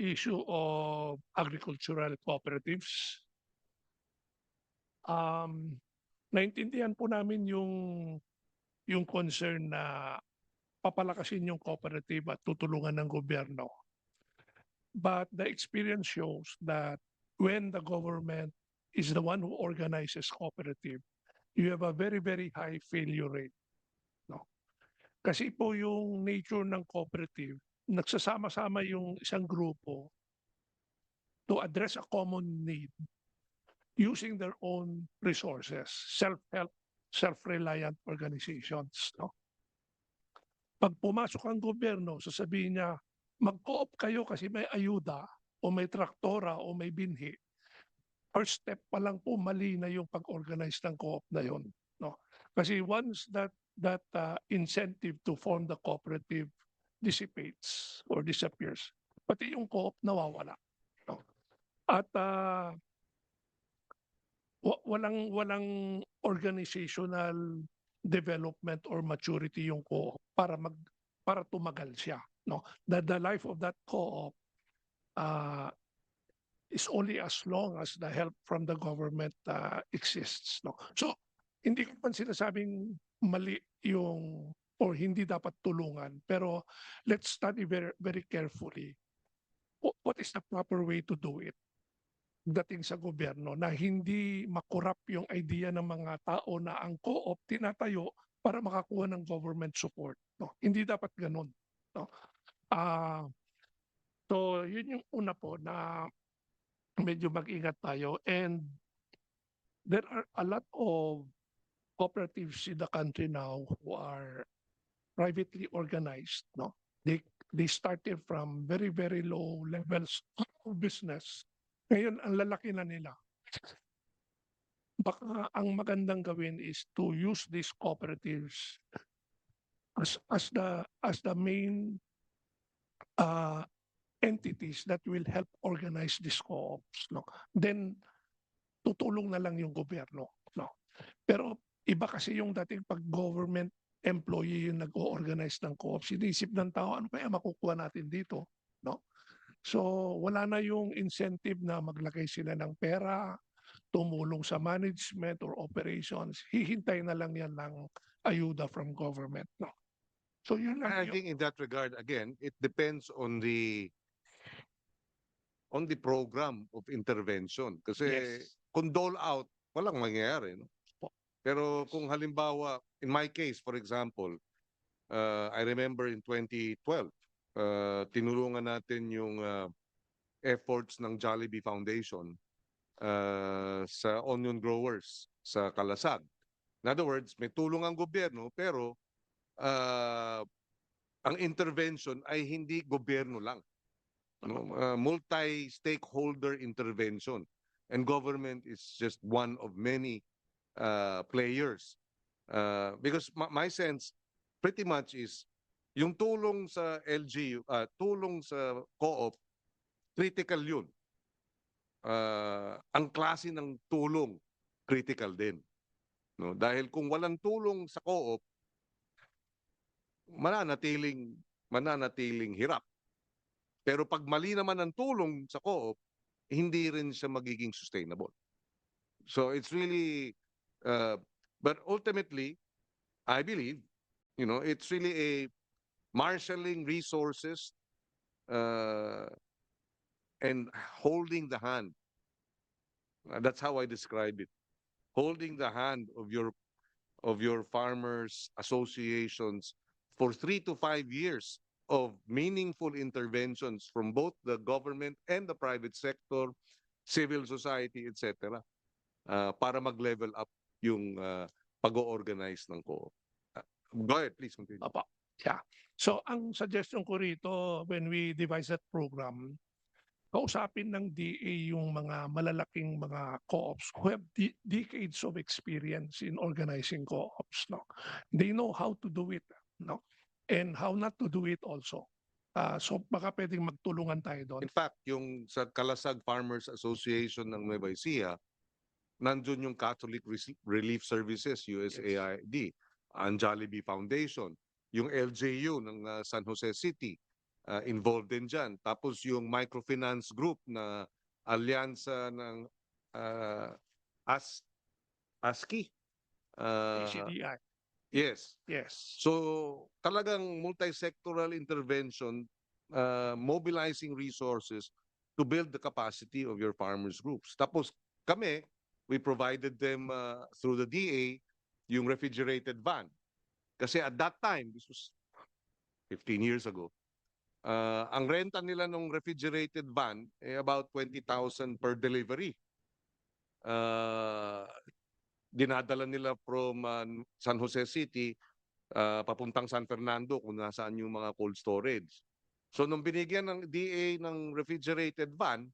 issue of agricultural cooperatives. Um, naintindihan po namin yung yung concern na papalakasin yung cooperative at tutulungan ng gobyerno. But the experience shows that when the government is the one who organizes cooperative, you have a very, very high failure rate. No? Kasi po yung nature ng cooperative, nagsasama-sama yung isang grupo to address a common need using their own resources, self-help, self-reliant organizations. No? Pag pumasok ang gobyerno, sasabihin niya, mag-co-op kayo kasi may ayuda o may traktora o may binhi. First step pa lang po mali na yung pag-organize ng co-op na yon. No? Kasi once that that uh, incentive to form the cooperative dissipates or disappears, pati yung co-op nawawala. At uh, wa- walang walang organizational development or maturity yung co-op para mag para tumagal siya no the, the life of that co-op uh, is only as long as the help from the government uh, exists no so hindi ko pa sinasabing mali yung or hindi dapat tulungan pero let's study very very carefully wh- what is the proper way to do it dating sa gobyerno na hindi makurap yung idea ng mga tao na ang co-op tinatayo para makakuha ng government support. No? Hindi dapat ganun. No? Ah, so, yun yung una po na medyo mag-ingat tayo. And there are a lot of cooperatives in the country now who are privately organized. No? They, they started from very, very low levels of business ngayon, ang lalaki na nila. Baka ang magandang gawin is to use these cooperatives as as the as the main uh, entities that will help organize these co-ops. No? Then, tutulong na lang yung gobyerno. No? Pero iba kasi yung dating pag government employee yung nag-organize ng co-ops, sinisip ng tao, ano kaya makukuha natin dito? No? So wala na yung incentive na maglagay sila ng pera, tumulong sa management or operations. Hihintay na lang yan ng ayuda from government. No? So yun I lang yun. think in that regard, again, it depends on the on the program of intervention. Kasi Yes. kung dole out, walang mangyayari. No? Pero kung halimbawa, in my case, for example, uh, I remember in 2012, uh, tinulungan natin yung uh, efforts ng Jollibee Foundation uh, sa onion growers sa Kalasag. In other words, may tulong ang gobyerno pero uh, ang intervention ay hindi gobyerno lang. No? Uh, multi-stakeholder intervention. And government is just one of many uh, players. Uh, because my, my sense pretty much is yung tulong sa LGU, uh, tulong sa co-op, critical yun. Uh, ang klase ng tulong, critical din. No? Dahil kung walang tulong sa co-op, mananatiling mananatiling hirap. Pero pag mali naman ang tulong sa co-op, hindi rin siya magiging sustainable. So it's really uh, but ultimately I believe, you know, it's really a marshalling resources uh, and holding the hand. Uh, that's how I describe it. Holding the hand of your of your farmers associations for three to five years of meaningful interventions from both the government and the private sector, civil society, etc. Uh, para mag-level up yung uh, pag-organize ng co-op. Uh, go ahead, please continue. Opo. Yeah. So ang suggestion ko rito when we devise that program, kausapin ng DA yung mga malalaking mga co-ops who have de- decades of experience in organizing co-ops. No? They know how to do it. No? And how not to do it also. Ah, so baka pwedeng magtulungan tayo doon. In fact, yung sa Kalasag Farmers Association ng Nueva Ecija, nandun yung Catholic Relief Services, USAID, ang Jollibee Foundation, yung LJU ng uh, San Jose City, uh, involved din dyan. Tapos yung microfinance group na alyansa ng uh, AS, ASCII. Uh, ACDI. yes. Yes. So talagang multi-sectoral intervention, uh, mobilizing resources to build the capacity of your farmers groups. Tapos kami, we provided them uh, through the DA yung refrigerated van. Kasi at that time, this was 15 years ago, uh, ang renta nila ng refrigerated van eh about 20,000 per delivery. Uh, dinadala nila from uh, San Jose City uh, papuntang San Fernando kung nasaan yung mga cold storage. So nung binigyan ng DA ng refrigerated van,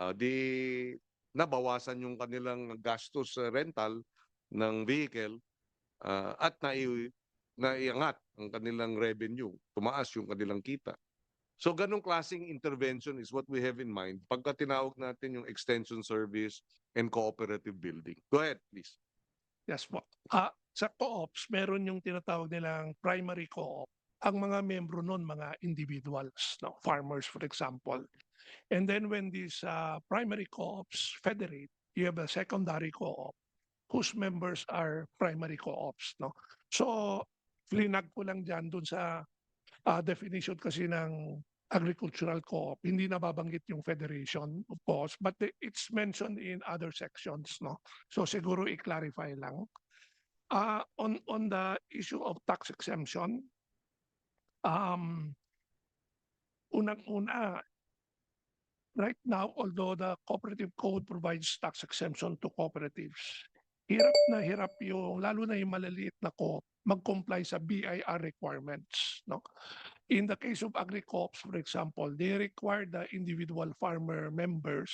uh, di nabawasan yung kanilang gastos sa rental ng vehicle uh, at nai naiangat ang kanilang revenue, tumaas yung kanilang kita. So ganong klaseng intervention is what we have in mind pagka tinawag natin yung extension service and cooperative building. Go ahead, please. Yes po. Ah, sa co-ops, meron yung tinatawag nilang primary co-op. Ang mga membro nun, mga individuals, no? farmers for example. And then when these uh, primary co-ops federate, you have a secondary co-op whose members are primary co-ops. No? So, flinag ko lang dyan dun sa uh, definition kasi ng agricultural co-op. Hindi nababanggit yung federation, of course, but the- it's mentioned in other sections. No? So siguro i-clarify lang. Uh, on, on the issue of tax exemption, um, unang-una, right now, although the cooperative code provides tax exemption to cooperatives, hirap na hirap yung, lalo na yung malaliit na co mag-comply sa BIR requirements. No? In the case of agri-coops, for example, they require the individual farmer members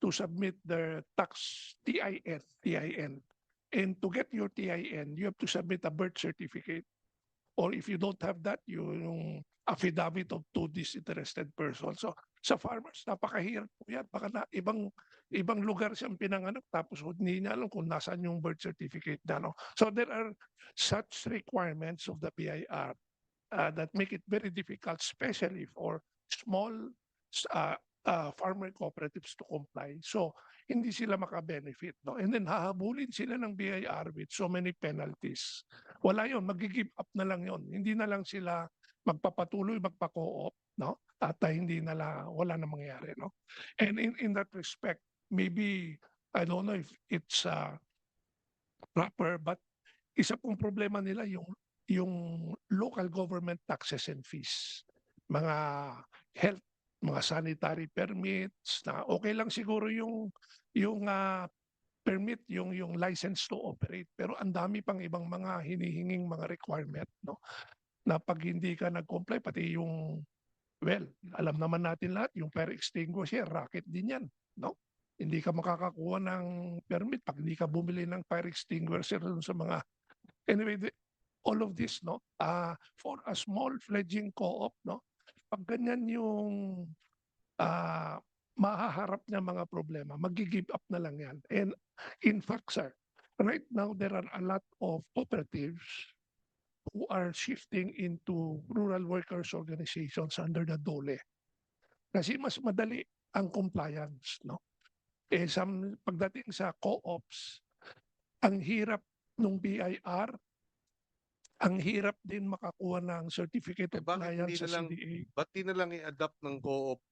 to submit their tax TIN, TIN. And to get your TIN, you have to submit a birth certificate. Or if you don't have that, you yung affidavit of two disinterested persons. So sa farmers, napakahirap po yan. Baka na ibang ibang lugar siyang pinanganak tapos hindi niya alam kung nasaan yung birth certificate na. No? So there are such requirements of the BIR uh, that make it very difficult, especially for small uh, uh, farmer cooperatives to comply. So hindi sila makabenefit. No? And then hahabulin sila ng BIR with so many penalties. Wala yon magigive up na lang yon Hindi na lang sila magpapatuloy, magpa-co-op. No? At uh, hindi na wala na mangyayari. No? And in, in that respect, maybe, I don't know if it's uh, proper, but isa pong problema nila yung yung local government taxes and fees. Mga health, mga sanitary permits na okay lang siguro yung yung ah, permit, yung yung license to operate, pero ang dami pang ibang mga hinihinging mga requirement, no? Na pag hindi ka nag-comply pati yung well, alam naman natin lahat yung fire extinguisher, racket din 'yan, no? Hindi ka makakakuha ng permit pag hindi ka bumili ng fire extinguisher sa mga anyway the, all of this no? Uh, for a small fledgling co-op no? Pag ganyan yung uh, mahaharap niya mga problema magi-give up na lang yan. And in fact sir right now there are a lot of cooperatives who are shifting into rural workers organizations under the DOLE kasi mas madali ang compliance no eh some, pagdating sa co-ops ang hirap nung BIR ang hirap din makakuha ng certificate Eh, of compliance sa lang- CDA. Ba't di na lang i-adapt ng co-op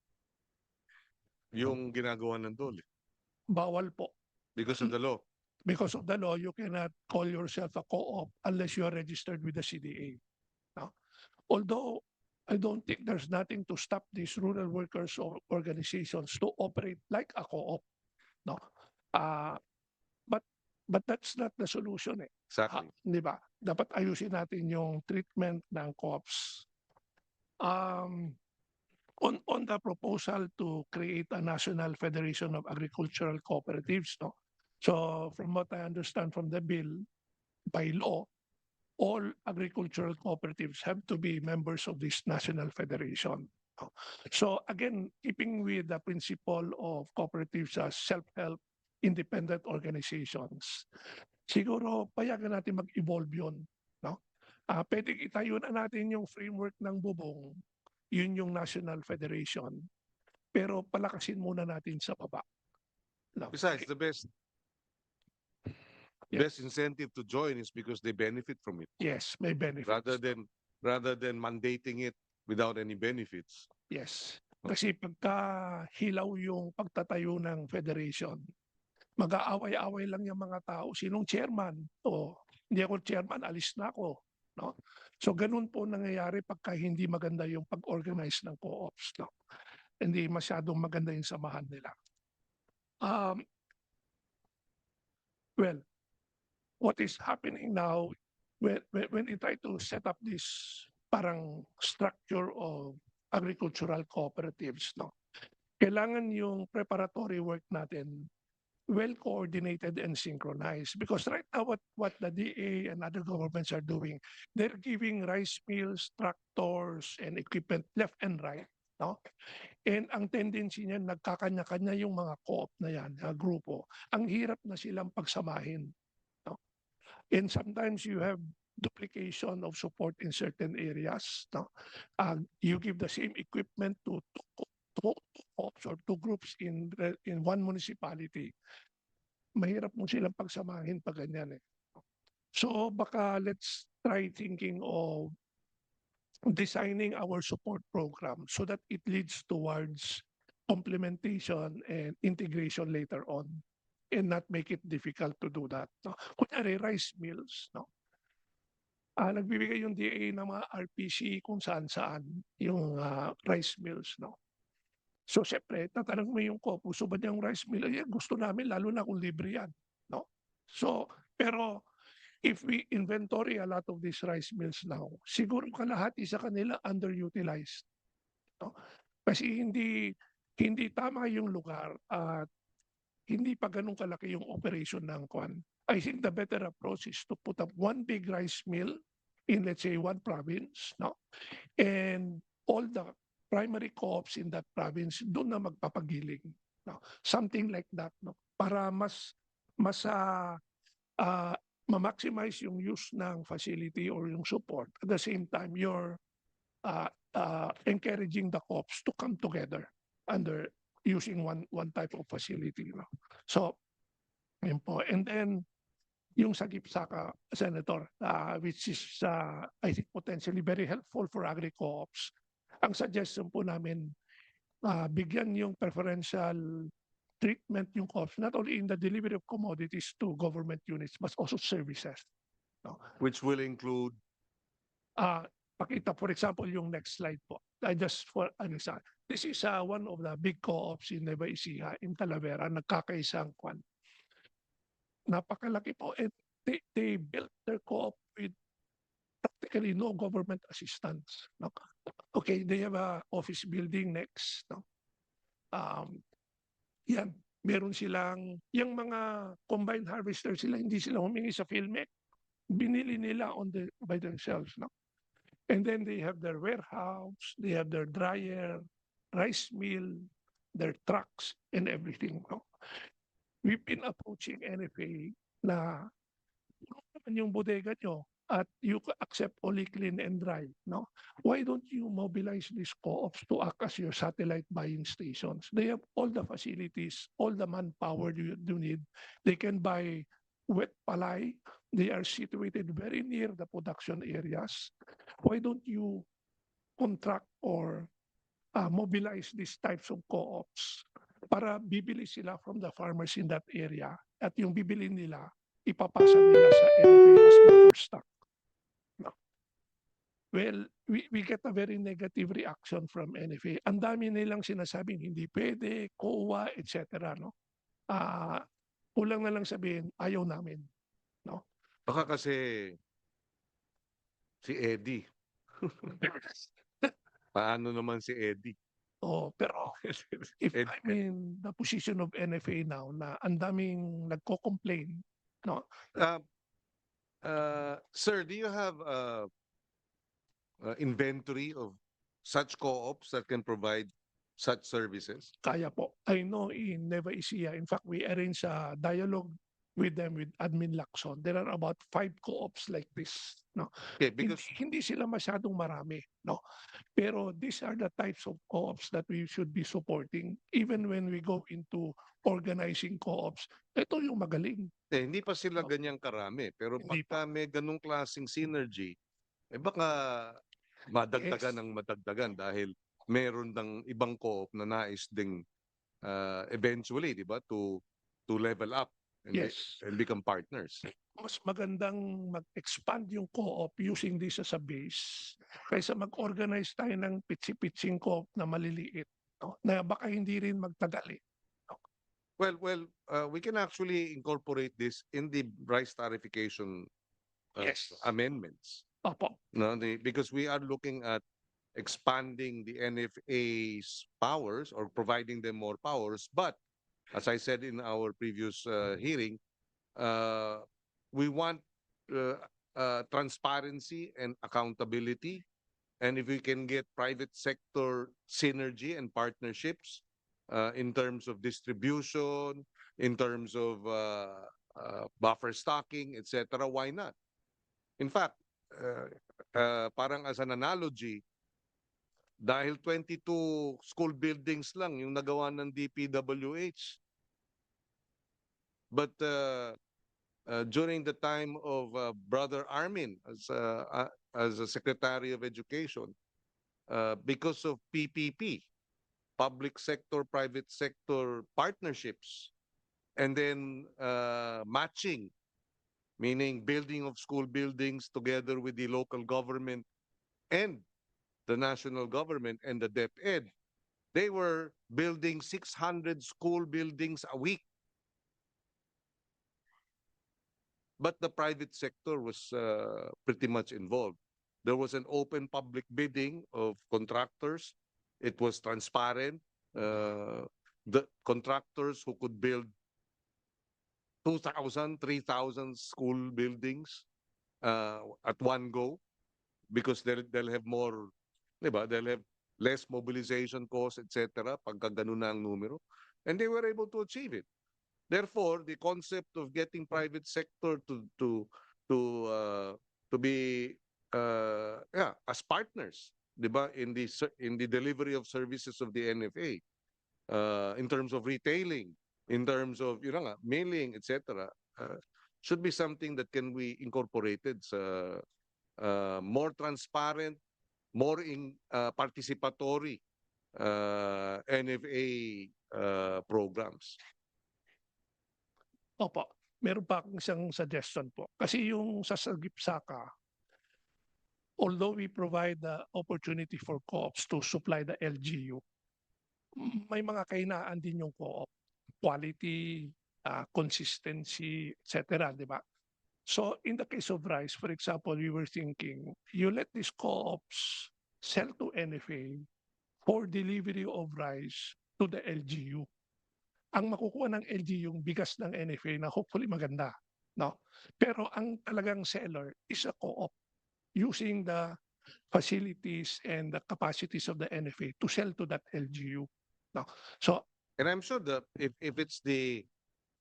yung ginagawa ng DOLE? Bawal po. Because of the law. Because of the law, you cannot call yourself a co-op unless you are registered with the CDA. No? Although I don't think there's nothing to stop these rural workers or organizations to operate like a co-op. No? Ah, but but that's not the solution eh. Exactly. Ha, di ba? Dapat ayusin natin yung treatment ng co-ops. Um, on, on the proposal to create a National Federation of Agricultural Cooperatives, no? So from what I understand from the bill, by law, all agricultural cooperatives have to be members of this national federation. So again, keeping with the principle of cooperatives as self-help independent organizations, siguro payagan natin mag-evolve yun. No? Ah, pwedeng itayo na natin yung framework ng bubong yun yung National Federation. Pero palakasin muna natin sa baba. No. Besides, the best Yeah. best incentive to join is because they benefit from it Yes, may benefits. rather than rather than mandating it without any benefits. Yes. Kasi pagka hilaw yung pagtatayo ng federation, mag-aaway-away lang yung mga tao. Sinong chairman? O, hindi ako chairman, alis na ako. No? So, ganun po nangyayari pagka hindi maganda yung pag-organize ng co-ops. No? Hindi masyadong maganda yung samahan nila. Um, well, what is happening now when, when, when try to set up this parang structure of agricultural cooperatives, no? Kailangan yung preparatory work natin well coordinated and synchronized because right now what what the DA and other governments are doing, they're giving rice mills, tractors, and equipment left and right, no? And ang tendency niyan nagkakanya-kanya yung mga co-op na yan, na grupo. Ang hirap na silang pagsamahin? And sometimes you have duplication of support in certain areas, no? uh, you give the same equipment to two, co-ops or two groups in in one municipality. Mahirap mo silang pagsamahin pag ganyan eh. So baka let's try thinking of designing our support program so that it leads towards complementation and integration later on and not make it difficult to do that. No? Kunyari, rice mills, no? Ah, nagbibigay yung DA ng mga RPC kung saan-saan yung ah, rice mills, no? So, syempre, tatanong mo yung ko, puso ba niyang rice mill? Ay, gusto namin, lalo na kung libre yan, no? So, pero if we inventory a lot of these rice mills now, siguro kalahati sa kanila underutilized, no? Kasi hindi hindi tama yung lugar at hindi pa ganun kalaki yung operation ng kwan. I think the better approach is to put up one big rice mill in let's say one province, no? And all the primary co-ops in that province doon na magpapagiling, no? Something like that, no? Para mas mas ah, ah, ma-maximize yung use ng facility or yung support. At the same time, you're uh, uh, encouraging the co-ops to come together under using one one type of facility. No? So, yun po. And then, yung sa Gipsaka, Senator, uh, which is, uh, I think, potentially very helpful for agri-co-ops. Ang suggestion po namin, uh, bigyan yung preferential treatment yung co-ops, not only in the delivery of commodities to government units, but also services. Which will include Uh, pakita, for example, yung next slide po. I just for, ano sa, this is uh, one of the big co-ops in Nueva Ecija, in Talavera, nagkakaisang kwan. Napakalaki po. And they, they built their co-op with practically no government assistance. No? Okay, they have a office building next. No? Um, yan, meron silang, yung mga combined harvester sila, hindi sila humingi sa PhilMec. Binili nila on the, by themselves. No? And then they have their warehouse, they have their dryer, rice mill, their trucks and everything. No? We've been approaching NFA na "Ano naman yung bodega nyo at you accept only clean and dry. No? Why don't you mobilize these co-ops to act as your satellite buying stations? They have all the facilities, all the manpower you, you need. They can buy wet palay. They are situated very near the production areas. Why don't you contract or uh, mobilize these types of co-ops para bibili sila from the farmers in that area at yung bibili nila ipapasa nila sa as buffer stock. Well, we, we get a very negative reaction from NFA. Ang dami nilang sinasabing hindi pwede, COA, etc. No? Ah, kulang na lang sabihin, ayaw namin. Baka kasi si Eddie. Paano naman si Eddie? Oh, pero if Ed- I'm in the position of NFA now na ang daming nagko-complain, Uh, uh, sir, do you have uh, uh, inventory of such co-ops that can provide such services? kaya po. I know in Nueva Ecija, in fact, we arrange a dialogue with them with Admin Lacson. There are about five co-ops like this. No, Okay, hindi, because hindi sila masyadong marami. No, pero these are the types of co-ops that we should be supporting. Even when we go into organizing co-ops, ito yung magaling. eh, hindi pa sila Oh. ganyang karami. Pero Hindi pagka may ganung klaseng synergy, eh baka madagdagan Yes. ng madagdagan dahil meron ng ibang co-op na nais ding uh, eventually, di ba, to to level up and, Yes. and become partners. mas magandang mag-expand yung co-op using this as a base kaysa mag-organize tayo ng pitsi-pitsing co-op na maliliit no? na baka hindi rin magtagal eh. Well, well, uh, we can actually incorporate this in the price tarification uh, Yes. amendments. Opo. No, the, because we are looking at expanding the NFA's powers or providing them more powers. But as I said in our previous uh, hearing, uh, we want uh, uh, transparency and accountability. And if we can get private sector synergy and partnerships uh, in terms of distribution, in terms of uh, uh, buffer stocking, etc., why not? In fact, uh, uh, parang as an analogy, dahil 22 school buildings lang yung nagawa ng DPWH. But uh, uh, during the time of uh, Brother Armin as, uh, as a Secretary of Education, uh, because of PPP, public sector, private sector partnerships, and then uh, matching meaning building of school buildings together with the local government and the national government and the DepEd. They were building 600 school buildings a week. But the private sector was uh, pretty much involved. There was an open public bidding of contractors. It was transparent. Uh, the contractors who could build 2,000, 3,000 school buildings uh, at one go because they'll, they'll have more, di ba? They'll have less mobilization costs, etc. pagka ganun na ang numero. And they were able to achieve it. Therefore, the concept of getting private sector to to to uh, to be uh, yeah as partners, di ba, in the in the delivery of services of the NFA, uh, in terms of retailing, in terms of you know mailing, etc. Uh, should be something that can be incorporated sa uh, more transparent, more in uh, participatory uh, NFA uh, programs. Opo. Meron pa akong isang suggestion po. Kasi yung sa Sagip-Saka, although we provide the opportunity for co-ops to supply the LGU, may mga kahinaan din yung co-op. Quality, ah, consistency, etc. Di ba? So in the case of rice, for example, we were thinking, you let these co-ops sell to NFA for delivery of rice to the LGU ang makukuha ng LG yung bigas ng NFA na hopefully maganda, no? Pero ang talagang seller is a co-op using the facilities and the capacities of the NFA to sell to that LGU. No? So And I'm sure that if, if it's the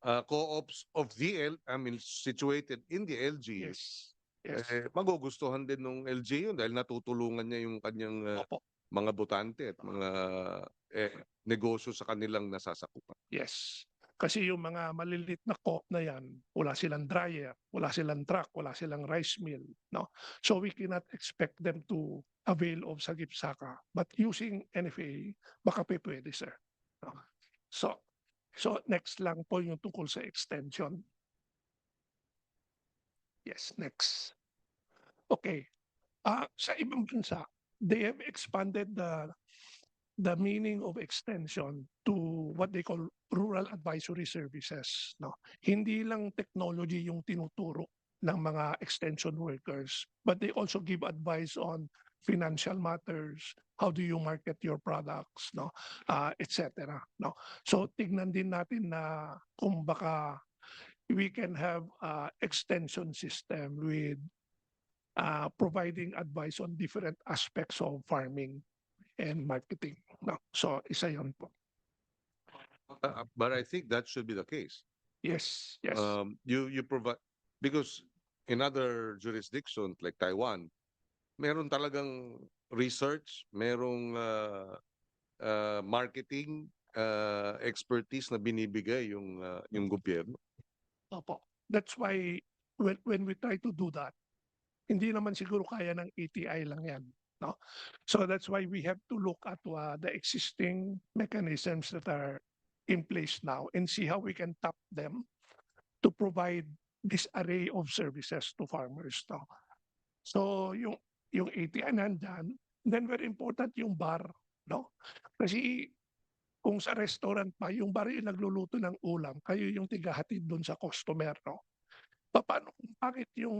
uh, co-ops of the L, I mean, situated in the LGU, yes. Yes. eh, magugustuhan din ng LGU dahil natutulungan niya yung kanyang uh, Opo. mga botante at mga eh, negosyo sa kanilang nasasakupan. Yes. Kasi yung mga malilit na co-op na yan, wala silang dryer, wala silang truck, wala silang rice mill, no? So we cannot expect them to avail of Sagip-Saka. But using NFA, baka pe pwede, sir. No? So, so next lang po yung tungkol sa extension. Yes, next. Okay. Ah, sa ibang bansa, they have expanded the the meaning of extension to what they call rural advisory services no hindi lang technology yung tinuturo ng mga extension workers but they also give advice on financial matters how do you market your products no uh, etc no so tignan din natin na kung baka we can have uh, extension system with uh, providing advice on different aspects of farming and marketing. No, so isa yon po. Uh, but I think that should be the case. Yes, yes. Um, you you provide because in other jurisdictions like Taiwan, meron talagang research, merong uh, uh, marketing uh, expertise na binibigay yung uh, yung gobyerno. Opo. That's why when, when we try to do that, hindi naman siguro kaya ng ATI lang yan. No? So that's why we have to look at uh, the existing mechanisms that are in place now and see how we can tap them to provide this array of services to farmers. No? So yung yung ATI nandyan, then very important yung bar. No? Kasi kung sa restaurant pa, yung bar yung nagluluto ng ulam, kayo yung tigahatid doon sa customer. No? paano bakit yung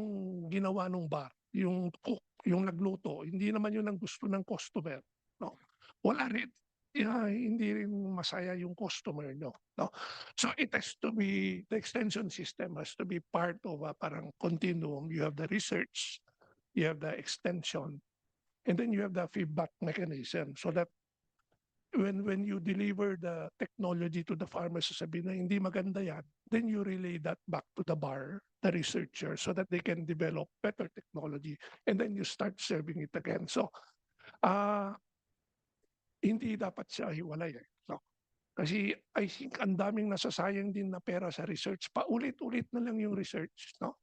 ginawa ng bar, yung cook, yung nagluto, hindi naman yun ang gusto ng customer, no? Wala rin yeah, hindi rin masaya yung customer no. no. So it has to be the extension system has to be part of a parang continuum. You have the research, you have the extension, and then you have the feedback mechanism so that when when you deliver the technology to the farmers sasabihin na hindi maganda yan, then you relay that back to the bar, the researcher, so that they can develop better technology and then you start serving it again. So, ah hindi dapat siya hiwalay eh. No? Kasi I think ang daming nasasayang din na pera sa research. Paulit-ulit na lang yung research. No?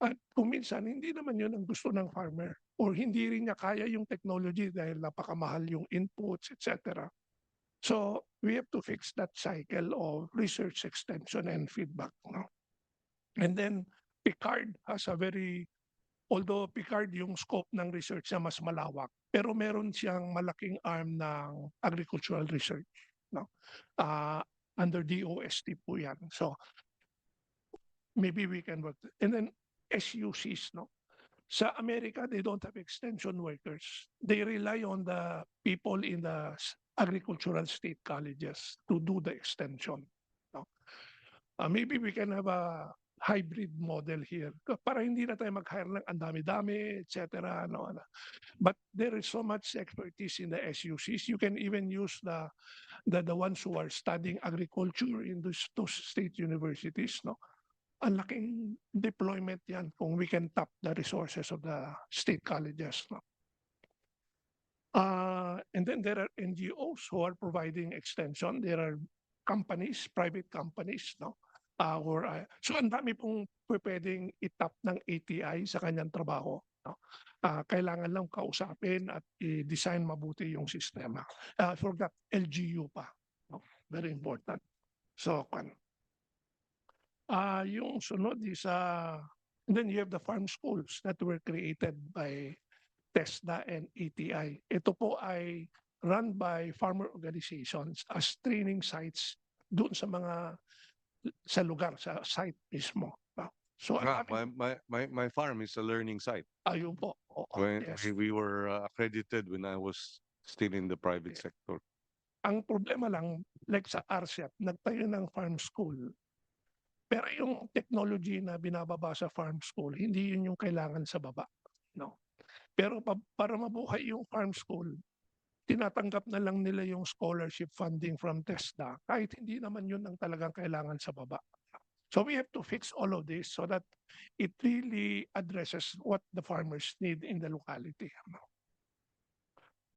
At kung minsan, hindi naman yun ang gusto ng farmer. Or hindi rin niya kaya yung technology dahil napakamahal yung inputs, etc. So we have to fix that cycle of research extension and feedback. No? And then Picard has a very, although Picard yung scope ng research niya mas malawak, pero meron siyang malaking arm ng agricultural research. No? Uh, under DOST po yan. So maybe we can work. And then SUCs, no? Sa America, they don't have extension workers. They rely on the people in the agricultural state colleges to do the extension. No? Uh, maybe we can have a hybrid model here para hindi na tayo mag-hire ng etc. No, ano. But there is so much expertise in the SUCs. You can even use the the, the ones who are studying agriculture in those, those state universities. No? Ang laking deployment yan kung we can tap the resources of the state colleges. No? Uh, and then there are NGOs who are providing extension. There are companies, private companies, no? Uh, who are, uh, so ang dami pong pwedeng itap ng ATI sa kanyang trabaho. No? Uh, kailangan lang kausapin at i-design mabuti yung sistema. Uh, for that, LGU pa. No? Very important. So, kan. Ah, yung sunod is uh, and then you have the farm schools that were created by TESDA and ATI. Ito po ay run by farmer organizations as training sites doon sa mga sa lugar, sa site mismo. Ah, So, Ah, my, my my my farm is a learning site. ayun po. Oo, When yes. we- we were uh, accredited when I was still in the private Yeah. sector. Ang problema lang, like sa RCEP, nagtayo ng farm school. Pero yung technology na binababa sa farm school, hindi yun yung kailangan sa baba. No? Pero pa- para mabuhay yung farm school, tinatanggap na lang nila yung scholarship funding from TESDA kahit hindi naman yun ang talagang kailangan sa baba. So we have to fix all of this so that it really addresses what the farmers need in the locality.